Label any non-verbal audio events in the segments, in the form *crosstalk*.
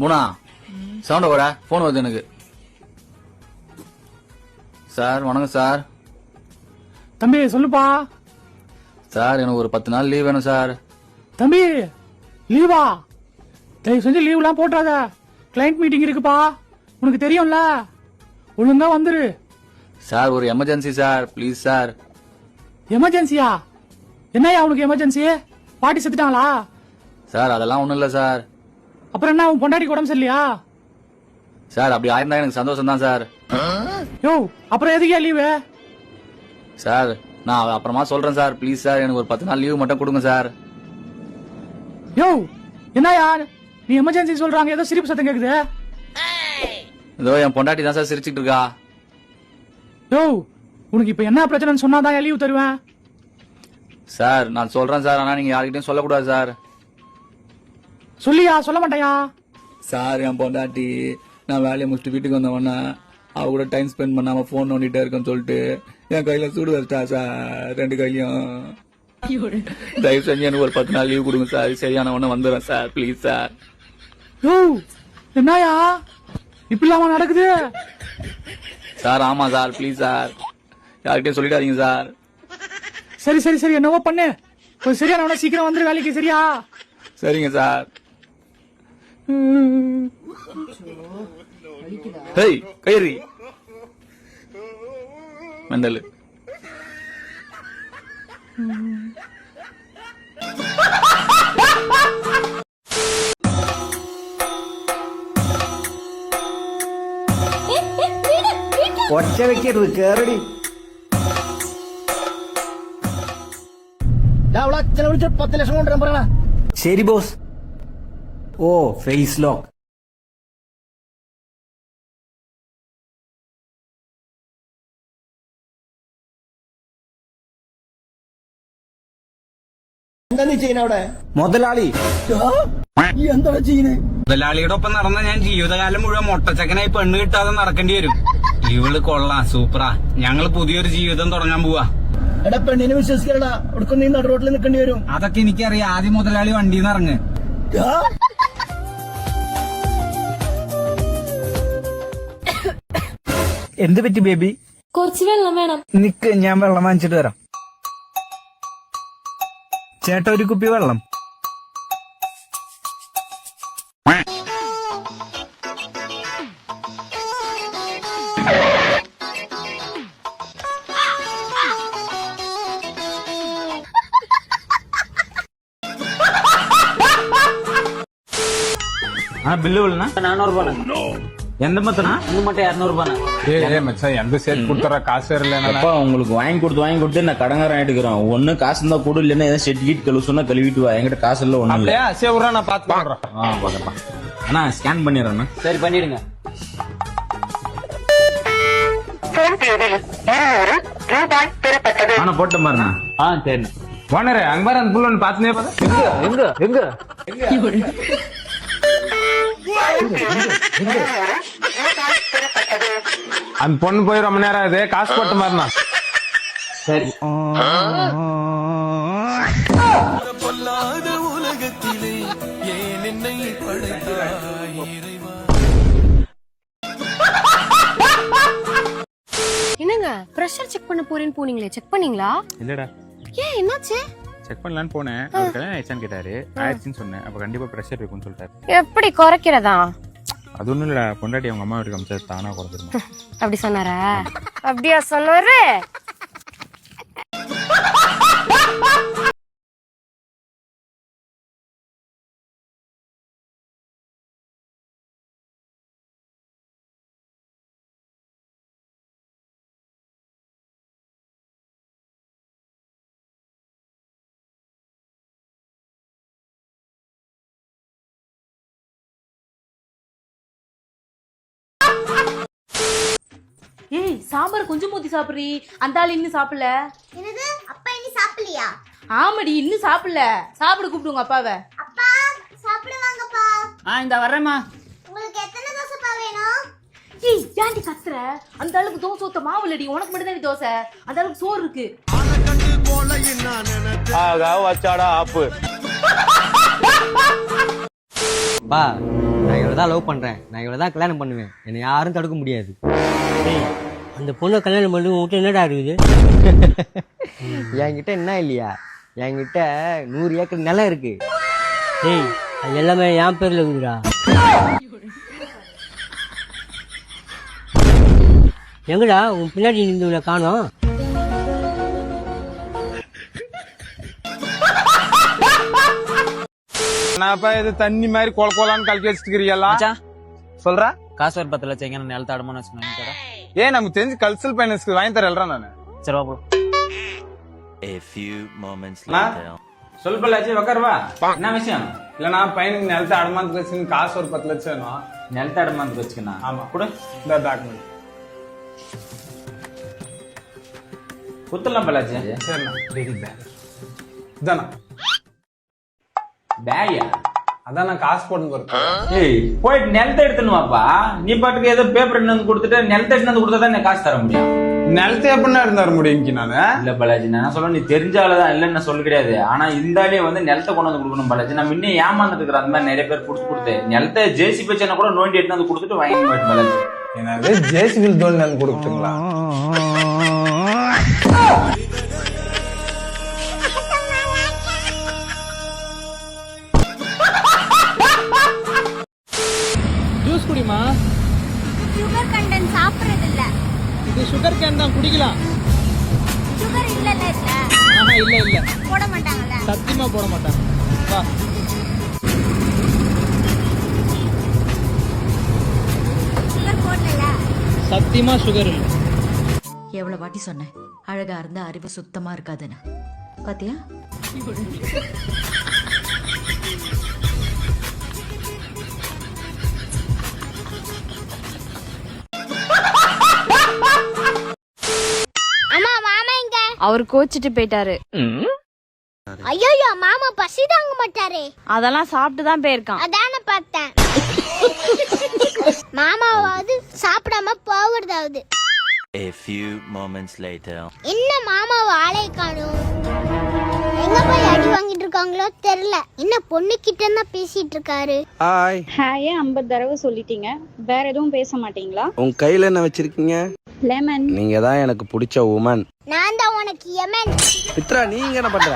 மூணா? சவுண்ட கூட போன் வருது எனக்கு. சார் வணக்கம் சார். தம்பி சொல்லுப்பா. சார் எனக்கு ஒரு பத்து நாள் லீவ் வேணும் சார். தம்பி லீவா தயவு செஞ்சு லீவ்லாம் போட்டாத கிளைண்ட் மீட்டிங் இருக்குப்பா. உனக்கு தெரியும்ல. ஒழுங்கா வந்துரு. சார் ஒரு எமர்ஜென்சி சார். Please sir. எமர்ஜென்சியா என்னய்யா உனக்கு எமர்ஜென்சி பாட்டி செத்துட்டாங்களா? சார் அதெல்லாம் ஒண்ணும் இல்ல சார். அப்புறம் என்ன உன் பொண்டாட்டிக்கு உடம்பு சரியில்லையா? சார் அப்படி ஆயிருந்தா எனக்கு சந்தோஷம் தான் சார். யோ அப்புறம் எதுக்கே லீவு சார் நான் அப்புறமா சொல்றேன் சார். ப்ளீஸ் சார் எனக்கு ஒரு பத்து நாள் லீவ் மட்டும் கொடுங்க சார். யோ என்னய்யா நீ எமர்ஜென்சி சொல்றாங்க ஏதோ சிரிப்பு சத்தம் கேக்குது. இதோ என் பொண்டாட்டி தான் சார் சிரிச்சிட்டு இருக்கா. யோ உனக்கு இப்ப என்ன பிரச்சனைன்னு சொன்னாதான் லீவ் தருவேன்? சார் நான் சொல்றேன் சார். ஆனா நீங்க யார்கிட்டயும் சொல்லக்கூடாது சார். சொல்லியா சொல்ல மாட்டேயா? சார் என் பொண்டாட்டி. நான் வேலையை முடிச்சுட்டு வீட்டுக்கு வந்தவொன்னே அவ கூட டைம் ஸ்பெண்ட் பண்ணாம போன் நோண்டிட்டே இருக்கேன்னு சொல்லிட்டு என் கையில சூடு வச்சிட்டா சார் ரெண்டு கையும். தயவு செஞ்சு எனக்கு ஒரு பத்து நாள் லீவ் கொடுங்க சார் சரியான ஒண்ணு வந்துடுறேன் சார் ப்ளீஸ் சார் யோ என்னயா? இப்படிலாமா நடக்குது? சார் ஆமா சார் ப்ளீஸ் சார் யார்கிட்டயும் சொல்லிடாதீங்க சார் சரி சரி சரி. என்னவோ பண்ணு. கொஞ்சம் சரியான சீக்கிரம் வந்துரு வேலைக்கு சரியா? சரிங்க சார் ഹേയ് കയറി. മണ്ടൽ ഒറ്റ വെക്കരുത് കേറടി. അവളെ അച്ഛനെ വിളിച്ചിട്ട് പത്ത് ലക്ഷം കൊണ്ടുവരാൻ പറയണ. ശരി ബോസ്. ഓ ഫേസ് ലോക്ക് എന്താ നീ ചെയ്യുന്ന അവിടെ? മുതലാളി. ഈ എന്താ ചെയ്യുന്നത് മുതലാളിയുടെ ഒപ്പം നടന്ന ഞാൻ ജീവിതകാലം മുഴുവൻ മുട്ടച്ചക്കനായി പെണ്ണ് കിട്ടാതെ നടക്കേണ്ടി വരും. ഇവൾ കൊള്ളാം സൂപ്പറാ. ഞങ്ങൾ പുതിയൊരു ജീവിതം തുടങ്ങാൻ പോവാ. എടാ പെണ്ണിനെ വിശ്വസിക്കലടാ. അവിടെ നീ നടുറോട്ടിൽ നിൽക്കേണ്ടി വരും. അതൊക്കെ എനിക്കറിയാം. ആദ്യം മുതലാളി വണ്ടിയിൽ നിന്ന് ഇറങ്ങ് എന്ത് പറ്റി ബേബി? കുറച്ച് വെള്ളം വേണം. നിക്ക് ഞാൻ വെള്ളം വാങ്ങിച്ചിട്ട് വരാം ചേട്ട ഒരു കുപ്പി വെള്ളം. ആ ബില്ല് വിളിനാ നാനൂറ് രൂപ ఎంత மத்தனா இது மட்டும் இரநூறுபாண்ணா. ஏய் ஏய் மச்சான் எந்த சேர்த்து கொடுத்துற காசு இல்லைன்னா அப்பா உங்களுக்கு வாங்கி கொடுத்து வாங்கி கொடுத்து நான் கடங்காரன் ஆயிட்டுக்கிறேன் ஒண்ணு காசு இருந்தா கூட இல்லைன்னா ஏதாவது செட் கீட் கழுவு சொன்னா கழுவிட்டு வா. என்கிட்ட காசு இல்ல ஒண்ணும் இல்ல. அப்படியே? நான் பார்த்து பாக்குறேன் ஆ பாக்கப்பா அண்ணா ஸ்கேன் பண்ணிடுறேண்ணா. சரி பண்ணிடுங்க. ஆனா போட்ட பாருண்ணா. ஆ சரி ஓனரே அங்க பாரு அந்த புள்ள ஒன்று பார்த்துனே பார்த்தா எங்க? எங்க? அந்த பொண்ணு போய் ரொம்ப நேரம் ஆகுது. காசு போட்ட மாதிரிண்ணா சரி. என்னங்க பிரஷர் செக் பண்ண போறேன்னு போனீங்களே செக் பண்ணீங்களா? இல்லடா. ஏன் என்னாச்சு? செக் பண்ணலான்னு போனேன். அவர் கல்யாணம் ஆயிடுச்சான்னு கேட்டாரு. ஆயிடுச்சுன்னு சொன்னேன். அப்ப கண்டிப்பா ப்ரெஷர் இருக்கும்னு சொல்லிட்டாரு. எப்படி குறைக்கிறதா? அது ஒண்ணும் இல்லடா பொண்டாட்டி அவங்க அம்மா வீட்டுக்கு அமிச்சது. தானா குறைஞ்சிருமா? அப்படி சொன்னாரா? அப்படியா சொன்னாரு? ஏய் சாம்பார் கொஞ்சம் ஊத்தி சாப்பிடுறி? அந்த ஆள் இன்னும் சாப்பிடல? என்னது? அப்பா இனி சாப்பிடலையா? ஆமாடி இன்னும் சாப்பிடல. சாப்பிட கூப்பிடுங்க அப்பாவை. அப்பா சாப்பிடுவாங்கப்பா. ஆ இந்த வர்றேம்மா. உங்களுக்கு எத்தனை தோசைப்பா வேணும்? ஏய் ஏன்டி கத்துற? அந்த அளவுக்கு தோசை ஊத்த மாவு இல்லடி. உனக்கு மட்டும் தான் தோசை. அந்த அளவுக்கு சோறு இருக்கு. வச்சாடா ஆப்பு. பா நான் இவளை தான் லவ் பண்றேன். நான் இவளை தான் கல்யாணம் பண்ணுவேன். என்னை யாரும் தடுக்க முடியாது. அந்த பொண்ணை கல்யாணம் பண்ணி உங்ககிட்ட என்னடா இருக்குது? *laughs* என்கிட்ட என்ன இல்லையா? என்கிட்ட நூறு ஏக்கர் நிலம் இருக்கு. ஏய் அது எல்லாமே என் பேர்ல இருக்குதுடா. எங்கடா உன் பின்னாடி நின்று காணோம்? என்னப்பா இது தண்ணி மாதிரி கொல கொலான்னு கலக்கி வச்சுக்கிறீங்களா சொல்றா. காசு ஒரு பத்து லட்சம் எங்க நிலத்த அடமான வச்சுக்கணும் ஏ நமக்கு தெரிஞ்சு கல்ச்சரல் பைனான்ஸ்க்கு வாங்கி தரேன் நானு சரி வா. A few moments அண்ணா, சொல்லு பல்லாச்சி உக்காருவா என்ன விஷயம்? இல்ல நான் பையனுக்கு நிலத்தை அடமானத்துக்கு வச்சுன்னு காசு ஒரு பத்து லட்சம் வேணும். நிலத்த அடமாந்து வச்சுக்கணும் ஆமா. கூட. இந்த டாக்குமெண்ட் குத்தலாம் பல்லாச்சி சரிண்ணா. பேக் இதாண்ணா. பேயா? அதான் நான் காசு போட்டு போறேன் ஏய் போயிட்டு நிலத்தை எடுத்துன்னு வாப்பா. நீ பாட்டுக்கு ஏதோ பேப்பர் எடுத்து வந்து கொடுத்துட்டு நிலத்தை எடுத்து வந்து கொடுத்தா தான் எனக்கு காசு தர முடியும். நிலத்தை எப்படின்னா இருந்தாரு முடியும் நானு? இல்ல பாலாஜி நான் சொல்ல நீ தெரிஞ்ச ஆளுதான் இல்லன்னு சொல்ல கிடையாது. ஆனா இந்த ஆளே வந்து நிலத்தை கொண்டு வந்து கொடுக்கணும் பாலாஜி. நான் முன்னே ஏமாந்துட்டு இருக்கிறேன் அந்த மாதிரி நிறைய பேர் கொடுத்து கொடுத்து. நிலத்தை ஜேசி பச்சனை கூட நோண்டி எடுத்து வந்து கொடுத்துட்டு வாங்கி போயிட்டு பாலாஜி. என்னது? ஜேசிபில் தோல் நிலம் கொடுத்துங்களா கண்டன் சாப்பிடுறது இல்ல இது சுகர் கேன் தான் குடிக்கலாம். சுகர் இல்லல இல்ல ஆஹா இல்ல இல்ல. போட மாட்டாங்கல்ல. சத்தியமா போட மாட்டாங்க. வா. சுகர் போடல சத்தியமா சுகர் இல்ல. எவ்வளவு வாட்டி சொன்னேன். அழகா இருந்தா அறிவு சுத்தமா இருக்காதுன்னு. பாத்தியா? *laughs* அவர் கோச்சிட்டு போயிட்டாரு. ஐயோ மாமா பசி தாங்க மாட்டாரே. அதெல்லாம் சாப்பிட்டு தான் போயிருக்கான். அதான பார்த்தேன். *laughs* மாமாவாவது சாப்பிடாம போவதாவது A few moments later. என்ன மாமா வாழை காணும்? எங்க போய் அடி வாங்கிட்டு இருக்காங்களோ தெரியல. என்ன பொண்ணு கிட்ட தான் பேசிட்டு இருக்காரு. ஹாய் ஹாயே ஐம்பது தடவை சொல்லிட்டீங்க? வேற எதுவும் பேச மாட்டீங்களா? உங்க கையில என்ன வச்சிருக்கீங்க? லெமன் நீங்க தான் எனக்கு பிடிச்ச உமன் நான் தான் உனக்கு எமன் மித்ரா நீ இங்க என்ன பண்ற?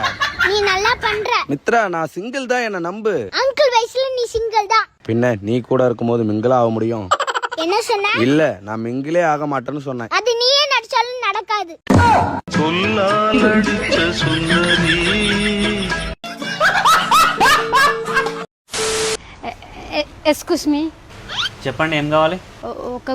நீ நல்லா பண்ற. மித்ரா நான் சிங்கிள் தான் என்ன நம்பு. அங்கிள் வயசுல நீ சிங்கிள் தான். பின்ன நீ கூட இருக்கும்போது மிங்கிளா ஆக முடியும்? என்ன சொன்ன? இல்ல நான் மிங்கிளே ஆக மாட்டேன்னு சொன்னேன். அது நீயே நடிச்சாலும் நடக்காது. எஸ்குஸ் மீ చెప్పండి ఏం కావాలి ఒక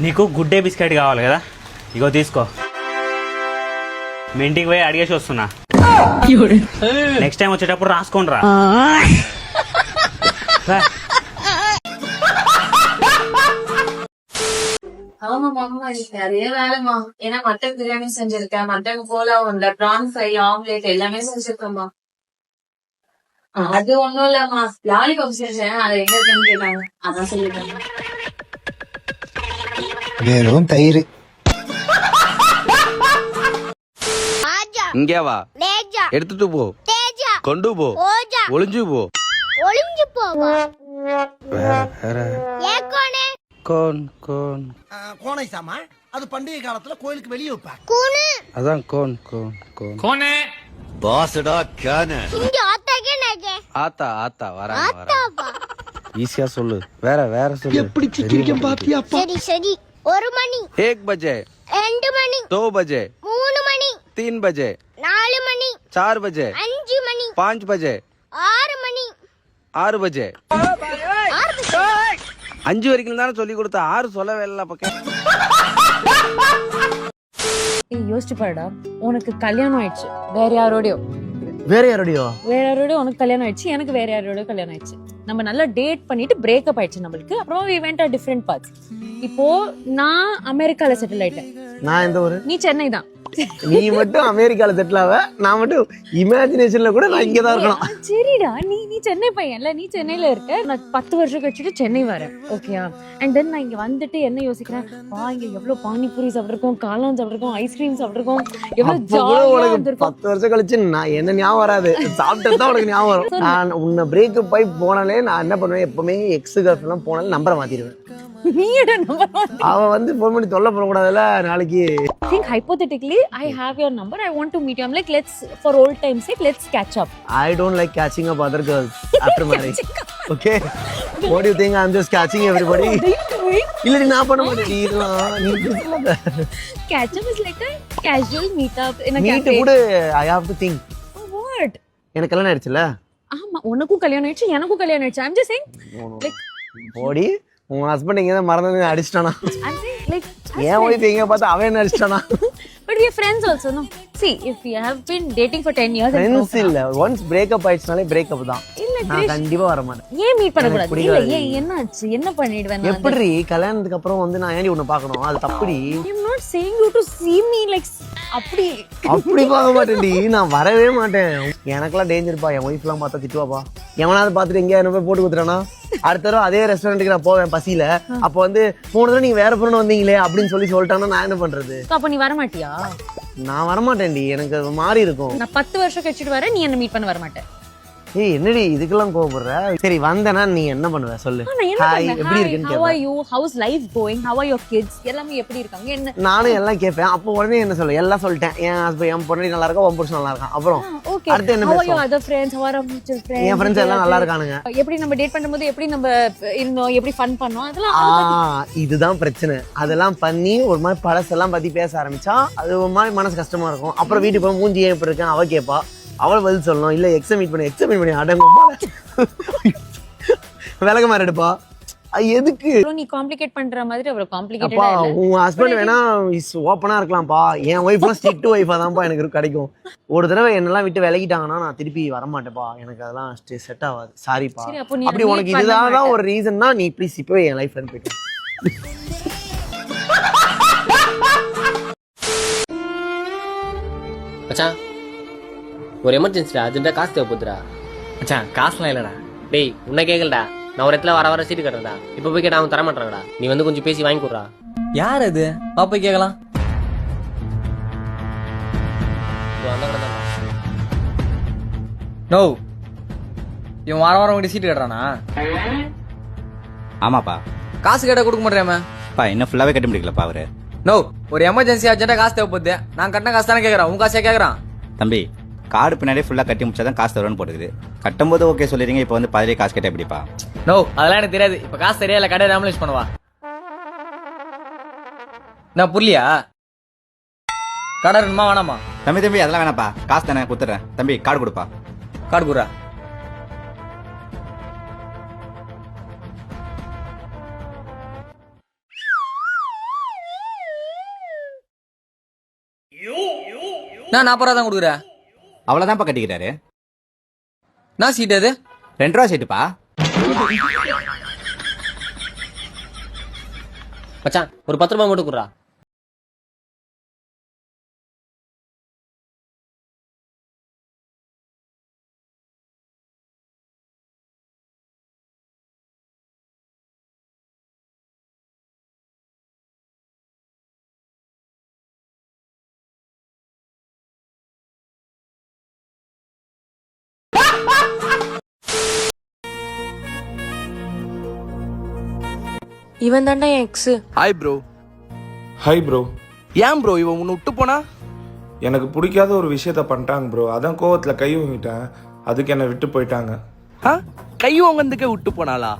నీకు గుడ్డే బిస్కెట్ కావాలి కదా ఇగో తీసుకో మీ ఇంటికి పోయి అడిగేసి వస్తున్నా నెక్స్ట్ టైం వచ్చేటప్పుడు రాసుకోండి రా நிறைய வேலைமா ஏன்னா மட்டன் பிரியாணி செஞ்சிருக்கேன் மட்டன் கோலா உண்டை ப்ரான் ஃப்ரை ஆம்லேட் எல்லாமே செஞ்சிருக்கேம்மா. அது ஒண்ணும் இல்லம்மா. லாலிபாப் செஞ்சேன். அதை எங்க இருக்குன்னு கேட்டாங்க. அதான் சொல்லிட்டேன். வெறும் தயிர். இங்கே வா. எடுத்துட்டு போ. தேஜா. கொண்டு போ. ஓஜா. ஒளிஞ்சு போ. ஒளிஞ்சு போவா. வேற கோன் கோன். கோனை சாமா அது பண்டிகை காலத்துல கோயிலுக்கு வெளியே வைப்பாங்க. அதான் கோன் கோன் கோன். கோனு. பாசடா கேனு. ஆத்தா ஆத்தாக்கே ஆத்தா ஆத்தா வர ஈஸியா சொல்லு. வேற வேற சொல்லு. எப்படி சிரிக்க பாத்தியா சரி சரி. ஒரு மணி. ஏக் பஜே ரெண்டு மணி. தோ பஜே மூணு மணி. தீன் பஜே நாலு மணி. சார் பஜே அஞ்சு மணி. பாஞ்சு பஜே ஆறு மணி. ஆறு பஜே அஞ்சு வரைக்கும் தானே சொல்லி கொடுத்த ஆறு சொல்லவே இல்லை பக்கம் யோசிச்சு பாருடா. உனக்கு கல்யாணம் ஆயிடுச்சு. வேற யாரோடயோ. வேற யாரோடையோ? வேற யாரோடய உனக்கு கல்யாணம் ஆயிடுச்சு. எனக்கு வேற யாரோடய கல்யாணம் ஆயிடுச்சு. நம்ம நல்லா டேட் பண்ணிட்டு பிரேக்கப் ஆயிடுச்சு நம்மளுக்கு. அப்புறமா வி வெண்ட் டிஃப்ரெண்ட் பார்ட்ஸ் இப்போ நான் அமெரிக்கால செட்டில் ஆயிட்டேன். நான் எந்த ஊரு? நீ சென்னை தான். நீ மட்டும் அமெரிக்கால செட்டில் ஆவ நான் மட்டும் இமேஜினேஷன்ல கூட நான் இங்க தான் இருக்கணும். சரிடா. நீ நீ சென்னை பையன்ல நீ சென்னையில இருக்க. நான் பத்து வருஷம் கழிச்சுட்டு சென்னை வரேன். ஓகேயா அண்ட் தென் நான் இங்க வந்துட்டு என்ன யோசிக்கிறேன்? வா இங்க எவ்வளவு பானிபூரி சாப்பிட்டிருக்கோம் காளான் சாப்பிட்டிருக்கோம் ஐஸ்கிரீம் சாப்பிட்டிருக்கோம் எவ்வளவு ஜாலியா உனக்கு இருந்திருக்கும். பத்து வருஷம் கழிச்சு நான் என்ன ஞாபகம் வராது. சாப்பிட்டது தான் உனக்கு ஞாபகம் வரும். *laughs* நான் உன்னை பிரேக்கப் ஆகி போனாலே நான் என்ன பண்ணுவேன்? எப்பவுமே எக்ஸ் கேர்ள் எல்லாம் போனாலும் நம்பரை மாத்திடுவேன். நீ என்ன நம்பர் அவ வந்து ஃபோன் பண்ணி தொல்லை நாளைக்கு. Hypothetically, I have your number. I want to meet you. I'm like, let's, for old time's sake, let's catch up. I don't like catching up other girls after marriage okay what you think I am just catching everybody இல்ல நீ நான் பண்ண மாட்டேன். நீ இதெல்லாம் நீ இப்படி சொல்லாத. Catch up is like a casual meetup in a meet cafe. கூட I have to think What? எனக்கு கல்யாணம் ஆயிடுச்சுல ஆமா உனக்கும் கல்யாணம் ஆயிடுச்சு எனக்கும் கல்யாணம் ஆயிடுச்சு. I'm just saying, like, போடி உன் ஹஸ்பண்ட் இங்க தான் மறந்து அடிச்சிட்டானா? like, என் ஒய்ஃப் எங்க பார்த்தா அவன் என்ன அடிச்சிட்டானா? We are friends also, no? See, if we have been dating for 10 years and friends இல்ல. ஒன்ஸ் பிரேக்கப் ஆயிடுச்சுனாலே பிரேக்கப் தான். இல்ல, நான். கண்டிப்பா வர மாட்டேன். ஏன் மீட் பண்ணக்கூடாது? எனக்கு இல்ல. ஏன் என்ன ஆச்சு என்ன பண்ணிடுவேன் எப்படி கல்யாணத்துக்கு அப்புறம் வந்து நான் ஏன்டி உன்னை பார்க்கணும்? அது தப்புடி. I'm not saying you to see me like அப்படி. அப்படி பார்க்க மாட்டேன்டி. நான் வரவே மாட்டேன். எனக்கெல்லாம் டேஞ்சர்ப்பா என் ஒய்ஃப்லாம் பார்த்தா திட்டுவாப்பா. எவனாவது பார்த்துட்டு எங்கேயா என்ன போய் போட்டு குத்துறானா அடுத்த தடவை அதே ரெஸ்டாரண்ட்டுக்கு நான் போவேன் பசியில. அப்போ வந்து போன தடவை நீங்க வேற பொண்ணு வந்தீங்களே அப்படின்னு சொல்லி சொல்லிட்டாங்கன்னா நான் என்ன பண்றது? அப்ப நீ வர மாட்டியா நான் வரமாட்டேன்டி. எனக்கு மாறி இருக்கும். நான் பத்து வருஷம் கழிச்சிட்டு வரேன் நீ என்ன மீட் பண்ண வர மாட்டேன் ஏய் என்னடி இதுக்கெல்லாம் கோவப்படுற? சரி வந்தேன்னா நீ என்ன பண்ணுவ? சொல்லு. ஹாய் எப்படி இருக்குன்னு are கேட்பேன் you? How's life going? How are your kids? எல்லாமே எப்படி இருக்காங்க? என்ன? நானும் எல்லாம் கேட்பேன் அப்போ உடனே என்ன சொல்ல? எல்லாம் சொல்லிட்டேன். என் ஹஸ்பண்ட் என் பொண்ணு நல்லா இருக்கா? உன் புருஷன் நல்லா இருக்கான். அப்புறம் ஓகே அடுத்து என்ன பேசுவோம்? other friends? How are our mutual friends? என் ஃப்ரெண்ட்ஸ் எல்லாம் நல்லா இருக்கானுங்க. எப்படி நம்ம டேட் பண்ணும்போது எப்படி நம்ம இருந்தோம்? எப்படி ஃபன் பண்ணோம்? அதெல்லாம் இதுதான் பிரச்சனை. அதெல்லாம் பண்ணி ஒரு மாதிரி பழசெல்லாம் பத்தி பேச ஆரம்பிச்சா அது ஒரு மாதிரி மனசு கஷ்டமா இருக்கும். அப்புறம் வீட்டுக்கு போய் மூஞ்சி ஏன் இப்படி இருக்கேன் அவ கேட்பா அவள் பதில் சொல்லணும். இல்ல எக்ஸாம் மீட் பண்ணி எக்ஸாம் மீட் பண்ணி அடங்கும் விலக மாதிரி எடுப்பா அது எதுக்கு? நீ காம்ப்ளிகேட் பண்ற மாதிரி அவர் காம்ப்ளிகேட்டடா உன் ஹஸ்பண்ட் வேணா இஸ் ஓப்பனா இருக்கலாம்ப்பா. என் ஒய்ஃப்லாம் ஸ்ட்ரிக்ட் ஒய்ஃபா தான்ப்பா எனக்கு கிடைக்கும். ஒரு தடவை என்னெல்லாம் விட்டு விலகிட்டாங்கன்னா நான் திருப்பி வர மாட்டேன்ப்பா எனக்கு அதெல்லாம் செட் ஆகாது. சாரிப்பா சரி, அப்போ நீ அப்படி உனக்கு இதுதான் தான். ஒரு ரீசன்னா நீ ப்ளீஸ் இப்போ என் லைஃப்ல இருந்து போயிட்டு மச்சான் ஒரு எமர்ஜென்சிடா அர்ஜென்ட்டாக காசு தேவைப்படுதுடா. மச்சான் காசுலாம் இல்லைடா. டேய் உன்னை கேட்கலடா நான் ஒரு இடத்துல வர வர சீட்டு கட்டுறேன்டா. இப்போ போய் கேட்டா அவன் தர மாட்டாங்கடா நீ வந்து கொஞ்சம் பேசி வாங்கி கொடுறா யார் அது? வா போய் கேட்கலாம் நோ இவன் வாரம் வாரம் உங்கள்கிட்ட சீட்டு கட்டுறானா? ஆமாப்பா. காசு கேட்டால் கொடுக்க மாட்டேன் பா இன்னும் ஃபுல்லாவே கட்ட முடியலப்பா அவரு. நோ ஒரு எமர்ஜென்சி அர்ஜென்ட்டாக காசு தேவைப்படுது. நான் கட்டின காசு தானே கேட்குறேன் உன் காசே கேட்குறான் தம்பி கார்டு பின்னாடி ஃபுல்லா கட்டி முடிச்சாதான் காசு தரும்னு போட்டுக்குது. கட்டும்போது ஓகே சொல்லிடுங்க இப்போ வந்து பாதிலே காசு கேட்டா எப்படிப்பா? நோ அதெல்லாம் எனக்கு தெரியாது. இப்போ காசு சரியா இல்லை கடையை டேமலேஜ் பண்ணுவா. நான் புரியலையா? கடை வேணுமா வேணாமா? தம்பி தம்பி அதெல்லாம் வேணாப்பா காசு தானே கொடுத்துட்றேன். தம்பி கார்டு கொடுப்பா. கார்டு குடுறா. நான் நாற்பது ரூபா தான் கொடுக்குறேன். அவ்வளவுதான்ப்பா கட்டிக்கிறாரு நான் சீட் அது? ரெண்டு ரூபா சீட்டுப்பா. மச்சான் ஒரு பத்து ரூபாய் மட்டும் கொடுறா. இவன் தாண்டா என் ex hi bro hi bro ஏன் ப்ரோ இவன் உன்னை விட்டு போனா? எனக்கு பிடிக்காத ஒரு விஷயத்த பண்ணிட்டாங்க ப்ரோ அதான் கோவத்தில் கை வாங்கிட்டேன். அதுக்கு என்னை விட்டு போயிட்டாங்க. ஆ? கை வாங்கறதுக்கே விட்டு போனாளா?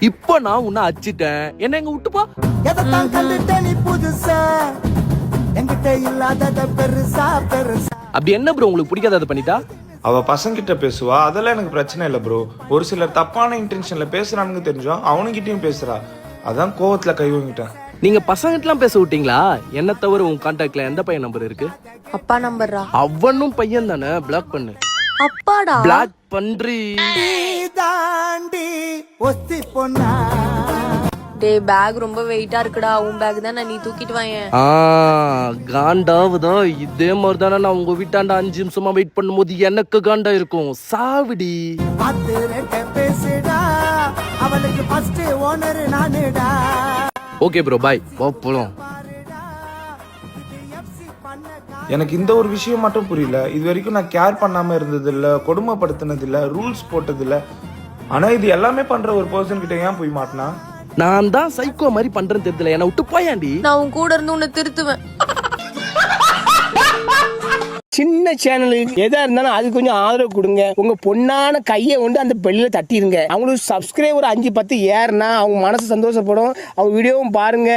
இப்போ நான் உன்னை அச்சிட்டேன் என்ன எங்க விட்டு போ? அப்படி என்ன ப்ரோ உங்களுக்கு பிடிக்காததை பண்ணிட்டா? அவள் பசங்கிட்ட பேசுவா? அதெல்லாம் எனக்கு பிரச்சனை இல்லை ப்ரோ ஒரு சிலர் தப்பான இன்டென்ஷனில் பேசுகிறானுங்க தெரிஞ்சோம் அவனுங்கிட்டையும் பேசுகிறா அதான் கோவத்தில் கை வாங்கிட்டேன். நீங்க பசங்கிட்டலாம் பேச விட்டீங்களா? என்ன தவிர உன் கான்டாக்ட்ல எந்த பையன் நம்பர் இருக்கு? அப்பா நம்பர்ரா அவனும் பையன் தானே. பிளாக் பண்ணு. அப்பாடா? பிளாக் பண்றி. டேய் பேக் ரொம்ப வெயிட்டா இருக்குடா உன் பேக் தான் நீ தூக்கிட்டு வாயேன். ஆ காண்டாவுதா இதே மாதிரி தானே நான் உங்க வீட்டாண்ட அஞ்சு நிமிஷமா வெயிட் பண்ணும்போது எனக்கு காண்டா இருக்கும். சாவிடி. அவளுக்கு ஃபர்ஸ்ட் ஓனர் நானுடா. ஓகே ப்ரோ பாய் போலாம் எனக்கு இந்த ஒரு விஷயம் மட்டும் புரியல. இது வரைக்கும் நான் கேர் பண்ணாம இருந்தது இல்ல கொடுமைப்படுத்தினது இல்ல ரூல்ஸ் போட்டது இல்ல ஆனா இது எல்லாமே பண்ற ஒரு பர்சன் கிட்ட ஏன் போய் மாட்டினா? நான் தான் சைக்கோ மாதிரி பண்றேன்னு தெரியல. என்ன விட்டு போயாண்டி. நான் உன் கூட இருந்து உன்னை திருத்துவேன். சின்ன சேனலு எதா இருந்தாலும் அது கொஞ்சம் ஆதரவு கொடுங்க. உங்க பொண்ணான கையை கொண்டு அந்த பெல்லில தட்டிடுங்க அவங்களுக்கு சப்ஸ்கிரைபர் அஞ்சு பத்து ஏறுனா அவங்க மனசு சந்தோஷப்படும். அவங்க வீடியோவும் பாருங்க.